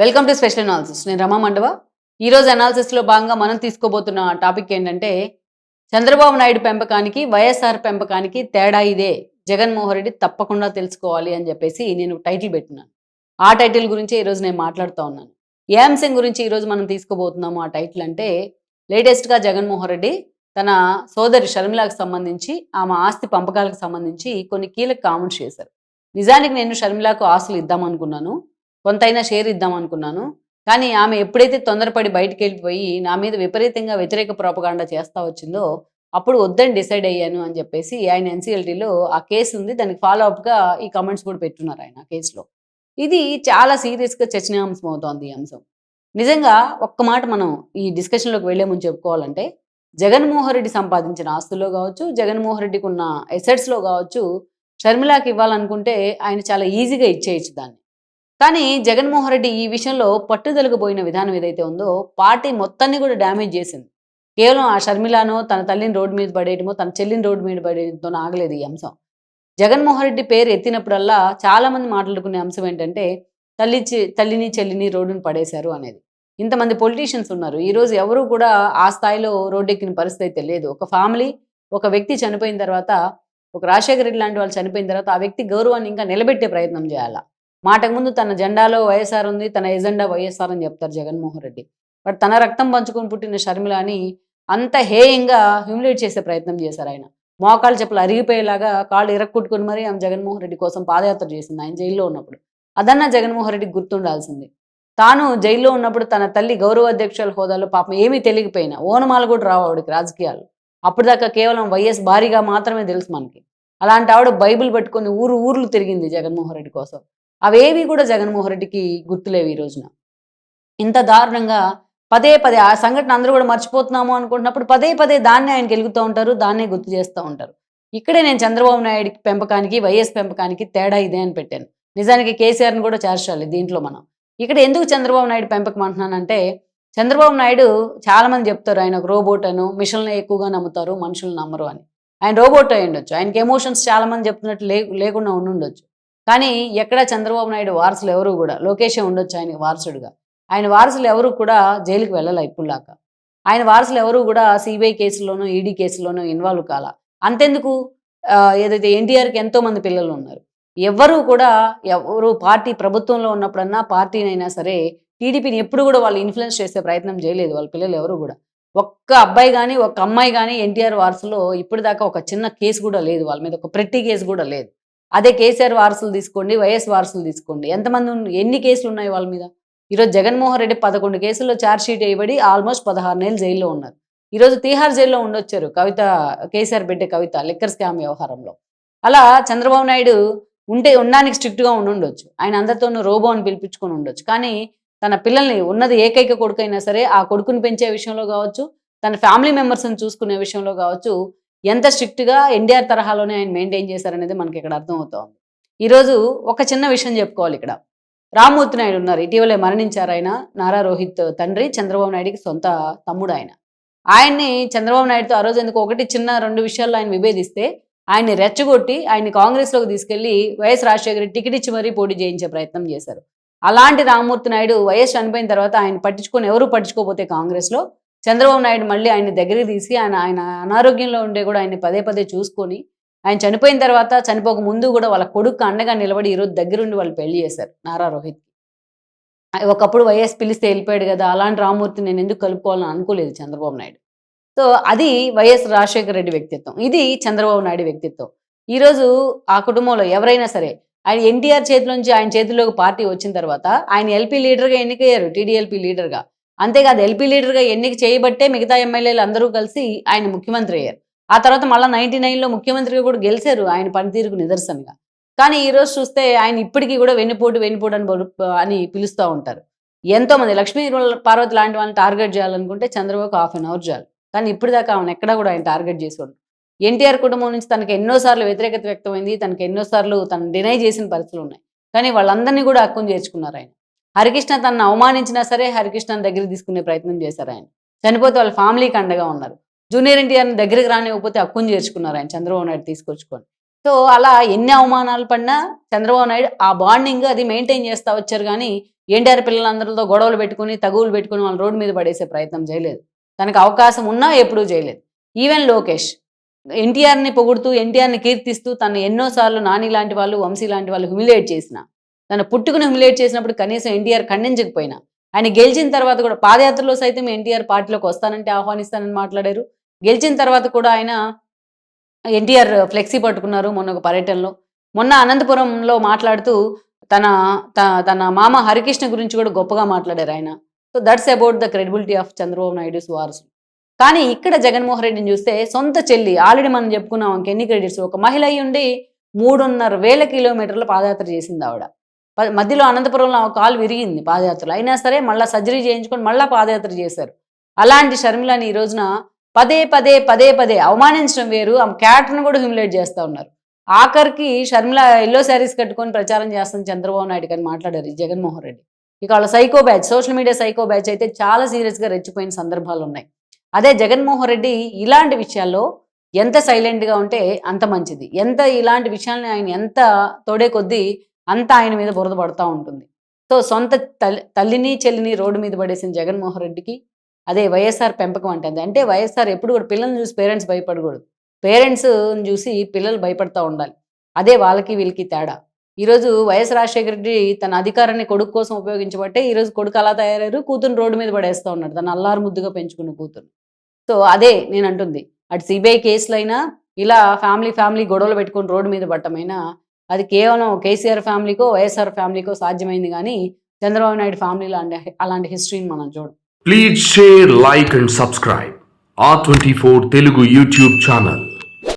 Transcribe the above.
Welcome to special analysis నేను రమా మండవ. ఈరోజు అనాలిసిస్లో భాగంగా మనం తీసుకోబోతున్న టాపిక్ ఏంటంటే చంద్రబాబు నాయుడు పెంపకానికి వైఎస్ఆర్ పెంపకానికి తేడా ఇదే. జగన్మోహన్ రెడ్డి తప్పకుండా తెలుసుకోవాలి అని చెప్పేసి నేను టైటిల్ పెట్టినాను ఆ టైటిల్ గురించి ఈరోజు నేను మాట్లాడుతూ ఉన్నాను. ఏ అంశం గురించి ఈరోజు మనం తీసుకోబోతున్నాము ఆ టైటిల్ అంటే లేటెస్ట్గా జగన్మోహన్ రెడ్డి తన సోదరి షర్మిలాకు సంబంధించి ఆమె ఆస్తి పంపకాలకు సంబంధించి కొన్ని కీలక కామెంట్స్ చేశారు. నిజానికి నేను షర్మిలాకు ఆస్తులు ఇద్దామనుకున్నాను. కొంతైనా షేర్ ఇద్దాం అనుకున్నాను. కానీ ఆమె ఎప్పుడైతే తొందరపడి బయటికి వెళ్ళిపోయి నా మీద విపరీతంగా వ్యతిరేక ప్రోపగాండా చేస్తా వచ్చిందో అప్పుడు వద్దని డిసైడ్ అయ్యాను అని చెప్పేసి ఆయన ఎన్సీఎల్టీలో ఆ కేసు ఉంది. దానికి ఫాలో అప్గా ఈ కమెంట్స్ కూడా పెట్టున్నారు ఆయన ఆ కేసులో. ఇది చాలా సీరియస్గా చర్చనీయాంశం అవుతోంది ఈ అంశం. నిజంగా ఒక్క మాట మనం ఈ డిస్కషన్లోకి వెళ్ళే ముందు చెప్పుకోవాలంటే జగన్మోహన్ రెడ్డి సంపాదించిన ఆస్తుల్లో కావచ్చు జగన్మోహన్ రెడ్డికి ఉన్న ఎసెట్స్లో కావచ్చు షర్మిలాకి ఇవ్వాలనుకుంటే ఆయన చాలా ఈజీగా ఇచ్చేయచ్చు దాన్ని. కానీ జగన్మోహన్ రెడ్డి ఈ విషయంలో పట్టుదలకు పోయిన విధానం ఏదైతే ఉందో పార్టీ మొత్తాన్ని కూడా డ్యామేజ్ చేసింది. కేవలం ఆ షర్మిలానో తన తల్లిని రోడ్డు మీద పడేయటమో తన చెల్లిని రోడ్డు మీద పడేయడంతో ఆగలేదు ఈ అంశం. జగన్మోహన్ రెడ్డి పేరు ఎత్తినప్పుడల్లా చాలా మంది మాట్లాడుకునే అంశం ఏంటంటే తల్లి తల్లిని చెల్లిని రోడ్డును పడేశారు అనేది. ఇంతమంది పొలిటీషియన్స్ ఉన్నారు. ఈరోజు ఎవరు కూడా ఆ స్థాయిలో రోడ్డెక్కిన పరిస్థితి అయితే లేదు. ఒక ఫ్యామిలీ ఒక వ్యక్తి చనిపోయిన తర్వాత ఒక రాజశేఖర రెడ్డి లాంటి వాళ్ళు చనిపోయిన తర్వాత ఆ వ్యక్తి గౌరవాన్ని ఇంకా నిలబెట్టే ప్రయత్నం చేయాలా? మాటకు ముందు తన జెండాలో వైఎస్ఆర్ ఉంది తన ఎజెండా వైఎస్ఆర్ అని చెప్తారు జగన్మోహన్ రెడ్డి. బట్ తన రక్తం పంచుకొని పుట్టిన షర్మిలని అంత హేయంగా హ్యూమిలేట్ చేసే ప్రయత్నం చేశారు ఆయన. మోకాలు చెప్పులు అరిగిపోయేలాగా కాళ్ళు ఇరక్కుట్టుకుని మరీ ఆమె జగన్మోహన్ రెడ్డి కోసం పాదయాత్ర చేసింది ఆయన జైల్లో ఉన్నప్పుడు. అదన్నా జగన్మోహన్ రెడ్డికి గుర్తుండాల్సింది. తాను జైల్లో ఉన్నప్పుడు తన తల్లి గౌరవ అధ్యక్షుల హోదాలో పాపం ఏమీ తెలియకపోయినా ఓనమాలు కూడా రావు ఆవిడకి రాజకీయాలు అప్పుడు దాకా కేవలం వైఎస్ భారీగా మాత్రమే తెలుసు మనకి. అలాంటి ఆవిడ బైబిల్ పట్టుకొని ఊరు ఊర్లు తిరిగింది జగన్మోహన్ రెడ్డి కోసం. అవేవి కూడా జగన్మోహన్ రెడ్డికి గుర్తులేవు ఈ రోజున. ఇంత దారుణంగా పదే పదే ఆ సంఘటన అందరూ కూడా మర్చిపోతున్నాము అనుకుంటున్నప్పుడు పదే పదే దాన్నే ఆయన గెలుగుతూ ఉంటారు దాన్నే గుర్తు చేస్తూ ఉంటారు. ఇక్కడే నేను చంద్రబాబు నాయుడు పెంపకానికి వైఎస్ పెంపకానికి తేడా ఇదే అని పెట్టాను. నిజానికి కేసీఆర్ని కూడా చేర్చాలి దీంట్లో మనం. ఇక్కడ ఎందుకు చంద్రబాబు నాయుడు పెంపకం అంటున్నానంటే చంద్రబాబు నాయుడు చాలామంది చెప్తారు ఆయన ఒక రోబోట్ అను మిషన్లు ఎక్కువగా నమ్ముతారు మనుషులు నమ్మరు అని. ఆయన రోబోట్ అయి ఉండొచ్చు. ఆయనకి ఎమోషన్స్ చాలా మంది చెప్తున్నట్టు లే లేకుండా ఉండుండొచ్చు. కానీ ఎక్కడ చంద్రబాబు నాయుడు వారసులు ఎవరు కూడా లోకేషే ఉండొచ్చు ఆయన వారసుడుగా. ఆయన వారసులు ఎవరు కూడా జైలుకి వెళ్ళాలి ఇప్పుడులాగా ఆయన వారసులు ఎవరు కూడా సిబిఐ కేసుల్లోనూ ఈడీ కేసుల్లోనూ ఇన్వాల్వ్ కాల. అంతెందుకు? ఏదైతే ఎన్టీఆర్కి ఎంతో మంది పిల్లలు ఉన్నారు. ఎవ్వరూ కూడా ఎవరు పార్టీ ప్రభుత్వంలో ఉన్నప్పుడన్నా పార్టీనైనా సరే టీడీపీని ఎప్పుడు కూడా వాళ్ళు ఇన్ఫ్లుయెన్స్ చేసే ప్రయత్నం చేయలేదు వాళ్ళ పిల్లలు ఎవరు కూడా. ఒక్క అబ్బాయి కానీ ఒక అమ్మాయి కానీ ఎన్టీఆర్ వారసులో ఇప్పటిదాకా ఒక చిన్న కేసు కూడా లేదు వాళ్ళ మీద ఒక ప్రతి కేసు కూడా లేదు. అదే కేసీఆర్ వారసులు తీసుకోండి వైఎస్ వారసులు తీసుకోండి. ఎంతమంది ఎన్ని కేసులు ఉన్నాయి వాళ్ళ మీద? ఈరోజు జగన్మోహన్ రెడ్డి పదకొండు కేసుల్లో ఛార్జ్ షీట్ వేయబడి ఆల్మోస్ట్ పదహారు నెలలు జైల్లో ఉన్నారు. ఈరోజు తీహార్ జైల్లో ఉండొచ్చారు కవిత కేసీఆర్ బిడ్డ కవిత లిక్కర్ స్కామ్ వ్యవహారంలో. అలా చంద్రబాబు నాయుడు ఉంటే ఉండడానికి స్ట్రిక్ట్గా ఉండి ఉండొచ్చు ఆయన అందరితోనూ రోబో అని పిలిపించుకొని ఉండొచ్చు. కానీ తన పిల్లల్ని ఉన్నది ఏకైక కొడుకైనా సరే ఆ కొడుకుని పెంచే విషయంలో కావచ్చు తన ఫ్యామిలీ మెంబర్స్ని చూసుకునే విషయంలో కావచ్చు ఎంత స్ట్రిక్ట్గా ఎన్డీఆర్ తరహాలోనే ఆయన మెయింటైన్ చేశారనేది మనకి ఇక్కడ అర్థమవుతోంది. ఈరోజు ఒక చిన్న విషయం చెప్పుకోవాలి ఇక్కడ. రామ్మూర్తి నాయుడు ఉన్నారు. ఇటీవలే మరణించారు ఆయన. నారా రోహిత్ తండ్రి చంద్రబాబు నాయుడికి సొంత తమ్ముడు ఆయన. ఆయన్ని చంద్రబాబు నాయుడుతో ఆ రోజు ఎందుకు ఒకటి చిన్న రెండు విషయాల్లో ఆయన విభేదిస్తే ఆయన్ని రెచ్చగొట్టి ఆయన్ని కాంగ్రెస్లోకి తీసుకెళ్ళి వైఎస్ రాజశేఖర్ టికెట్ ఇచ్చి మరీ పోటీ చేయించే ప్రయత్నం చేశారు. అలాంటి రామ్మూర్తి నాయుడు వైఎస్ చనిపోయిన తర్వాత ఆయన పట్టించుకొని ఎవరు పట్టించుకోకపోతే కాంగ్రెస్లో? చంద్రబాబు నాయుడు మళ్ళీ ఆయన దగ్గరికి తీసి ఆయన ఆయన అనారోగ్యంలో ఉండే కూడా ఆయన పదే పదే చూసుకొని ఆయన చనిపోయిన తర్వాత చనిపోక ముందు కూడా వాళ్ళ కొడుకు అండగా నిలబడి ఈరోజు దగ్గరుండి వాళ్ళు పెళ్ళి చేశారు నారా రోహిత్ ఒకప్పుడు వైఎస్ పిలిస్తే వెళ్ళిపోయాడు కదా అలాంటి రామూర్తి నేను ఎందుకు కలుపుకోవాలని అనుకోలేదు చంద్రబాబు నాయుడు. సో అది వైఎస్ రాజశేఖర రెడ్డి వ్యక్తిత్వం. ఇది చంద్రబాబు నాయుడు వ్యక్తిత్వం. ఈరోజు ఆ కుటుంబంలో ఎవరైనా సరే ఆయన ఎన్టీఆర్ చేతిలోంచి ఆయన చేతిలోకి పార్టీ వచ్చిన తర్వాత ఆయన ఎల్పీ లీడర్గా ఎన్నికయ్యారు టీడీఎల్పీ లీడర్గా. అంతేకాదు ఎల్పీ లీడర్గా ఎన్నిక చేయబట్టే మిగతా ఎమ్మెల్యేలు అందరూ కలిసి ఆయన ముఖ్యమంత్రి అయ్యారు. ఆ తర్వాత మళ్ళీ నైన్టీ నైన్లో ముఖ్యమంత్రిగా కూడా గెలిచారు ఆయన పనితీరుకు నిదర్శనంగా. కానీ ఈ రోజు చూస్తే ఆయన ఇప్పటికీ కూడా వెన్నుపోటు వెన్నుపోటు అని అని పిలుస్తూ ఉంటారు. ఎంతో మంది లక్ష్మీ పార్వతి లాంటి వాళ్ళని టార్గెట్ చేయాలనుకుంటే చంద్రబాబు హాఫ్ అన్ అవర్ చేయాలి కానీ ఇప్పటిదాకా దాకా ఆమెను ఎక్కడా కూడా ఆయన టార్గెట్ చేసి ఎన్టీఆర్ కుటుంబం నుంచి తనకు ఎన్నోసార్లు వ్యతిరేకత వ్యక్తమైంది తనకు ఎన్నోసార్లు తను డినై చేసిన పరిస్థితులు ఉన్నాయి. కానీ వాళ్ళందరినీ కూడా హక్కును చేర్చుకున్నారు ఆయన. హరికృష్ణ తనను అవమానించినా సరే హరికృష్ణ దగ్గర తీసుకునే ప్రయత్నం చేశారు ఆయన. చనిపోతే వాళ్ళ ఫ్యామిలీకి అండగా ఉన్నారు. జూనియర్ ఎన్టీఆర్ని దగ్గరికి రానివ్వకపోతే హక్కును చేర్చుకున్నారు ఆయన చంద్రబాబు నాయుడు తీసుకొచ్చుకొని. సో అలా ఎన్ని అవమానాలు పడినా చంద్రబాబు నాయుడు ఆ బాండింగ్ అది మెయింటైన్ చేస్తా వచ్చారు కానీ ఎన్టీఆర్ పిల్లలందరితో గొడవలు పెట్టుకుని తగువులు పెట్టుకుని వాళ్ళ రోడ్డు మీద పడేసే ప్రయత్నం చేయలేదు. తనకు అవకాశం ఉన్నా ఎప్పుడూ చేయలేదు. ఈవెన్ లోకేష్ ఎన్టీఆర్ని పొగుడుతూ ఎన్టీఆర్ని కీర్తిస్తూ తను ఎన్నోసార్లు నాని లాంటి వాళ్ళు వంశీ లాంటి వాళ్ళు హ్యూమిలేట్ చేసిన తను పుట్టుకుని హ్యూమిలేట్ చేసినప్పుడు కనీసం ఎన్టీఆర్ ఖండించకపోయినా. ఆయన గెలిచిన తర్వాత కూడా పాదయాత్రలో సైతం ఎన్టీఆర్ పార్టీలోకి వస్తానంటే ఆహ్వానిస్తానని మాట్లాడారు. గెలిచిన తర్వాత కూడా ఆయన ఎన్టీఆర్ ఫ్లెక్సీ పట్టుకున్నారు మొన్న ఒక పర్యటనలో. మొన్న అనంతపురంలో మాట్లాడుతూ తన తన మామ హరికృష్ణ గురించి కూడా గొప్పగా మాట్లాడారు ఆయన. So that's about the credibility of Chandrababu Naidu వారసులు కానీ ఇక్కడ జగన్మోహన్ రెడ్డిని చూస్తే సొంత చెల్లి ఆల్రెడీ మనం చెప్పుకున్నాం ఇంకెన్ని క్రెడిట్స్? ఒక మహిళ అయి ఉండి మూడున్నర వేల కిలోమీటర్ల పాదయాత్ర చేసింది ఆవిడ. మధ్యలో అనంతపురంలో కాలు విరిగింది పాదయాత్రలో. అయినా సరే మళ్ళీ సర్జరీ చేయించుకొని మళ్ళీ పాదయాత్ర చేశారు. అలాంటి షర్మిలని ఈ రోజున పదే పదే పదే పదే అవమానించడం వేరు. ఆమె క్యారెక్టర్ను కూడా హ్యూమిలేట్ చేస్తూ ఉన్నారు. ఆఖరికి షర్మిల ఎల్లో శారీస్ కట్టుకొని ప్రచారం చేస్తుంది చంద్రబాబు నాయుడు కానీ మాట్లాడారు జగన్మోహన్ రెడ్డి. ఇక వాళ్ళ psycho batch social media psycho batch అయితే చాలా సీరియస్గా రెచ్చిపోయిన సందర్భాలు ఉన్నాయి. అదే జగన్మోహన్ రెడ్డి ఇలాంటి విషయాల్లో ఎంత సైలెంట్గా ఉంటే అంత మంచిది. ఎంత ఇలాంటి విషయాల్ని ఆయన ఎంత తోడే కొద్దీ అంతా ఆయన మీద బురద పడుతూ ఉంటుంది. సో సొంత తల్లి తల్లిని చెల్లిని రోడ్డు మీద పడేసిన జగన్మోహన్ రెడ్డికి అదే వైఎస్ఆర్ పెంపకం అంటుంది అంటే వైఎస్ఆర్ ఎప్పుడు కూడా పిల్లల్ని చూసి పేరెంట్స్ భయపడకూడదు. పేరెంట్స్ చూసి పిల్లలు భయపడతా ఉండాలి. అదే వాళ్ళకి వీళ్ళకి తేడా. ఈరోజు వైఎస్ రాజశేఖర రెడ్డి తన అధికారాన్ని కొడుకు కోసం ఉపయోగించబట్టే ఈరోజు కొడుకు అలా తయారయ్యారు. కూతురు రోడ్డు మీద పడేస్తూ ఉన్నాడు. తన అల్లారు ముద్దుగా పెంచుకున్న కూతురు. సో అదే నేను అంటుంది. అటు సిబిఐ కేసులైనా ఇలా ఫ్యామిలీ ఫ్యామిలీ గొడవలు పెట్టుకొని రోడ్డు మీద పట్టమైనా అది కేవలం కేసీఆర్ ఫ్యామిలీకో వైఎస్ఆర్ ఫ్యామిలీకో సాధ్యమైంది కానీ చంద్రబాబు నాయుడు ఫ్యామిలీ లాంటి అలాంటి హిస్టరీని మనం చూడం Please share, like and subscribe. R24 Telugu YouTube channel.